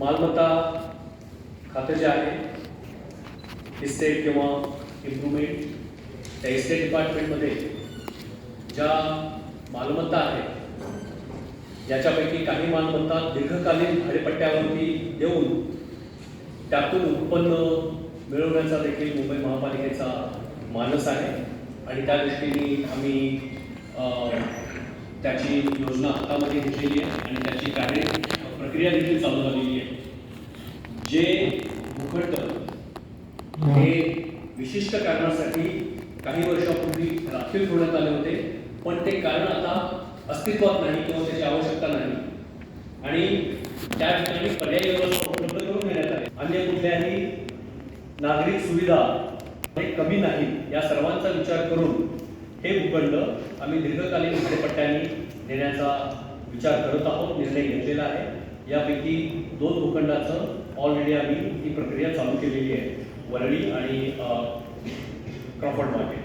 मालमत्ता खातं जे आहे इस्टेट किंवा इम्प्रुव्हमेंट त्या इस्टेट डिपार्टमेंटमध्ये ज्या मालमत्ता आहेत याच्यापैकी काही मालमत्ता दीर्घकालीन भाडेपट्ट्यावरती देऊन त्यातून उत्पन्न मिळवण्याचा देखील मुंबई महापालिकेचा मानस आहे. आणि त्या दृष्टीने आम्ही त्याची योजना हातामध्ये घेतलेली आहे. आणि त्याची कार्य प्रक्रिया देखील चालू झालेली आहे. जे भूखंड हे विशिष्ट कारणासाठी काही वर्षापूर्वी राखीव ठेवण्यात आले होते पण ते कारण आता अस्तित्वात नाही किंवा त्याची आवश्यकता नाही. आणि त्या ठिकाणी पर्यायी व्यवस्था उपलब्ध करून देण्यात आहे अन्य कुठल्याही नागरिक सुविधा हे कमी नाही या सर्वांचा विचार करून हे भूखंड आम्ही दीर्घकालीन भाडेपट्ट्याने देण्याचा विचार करत आहोत निर्णय घेतलेला आहे. यापैकी दोन भूखंडाचं ऑलरेडी आम्ही ही प्रक्रिया चालू केलेली आहे. वरळी आणि क्रॉफर्ड मार्केट.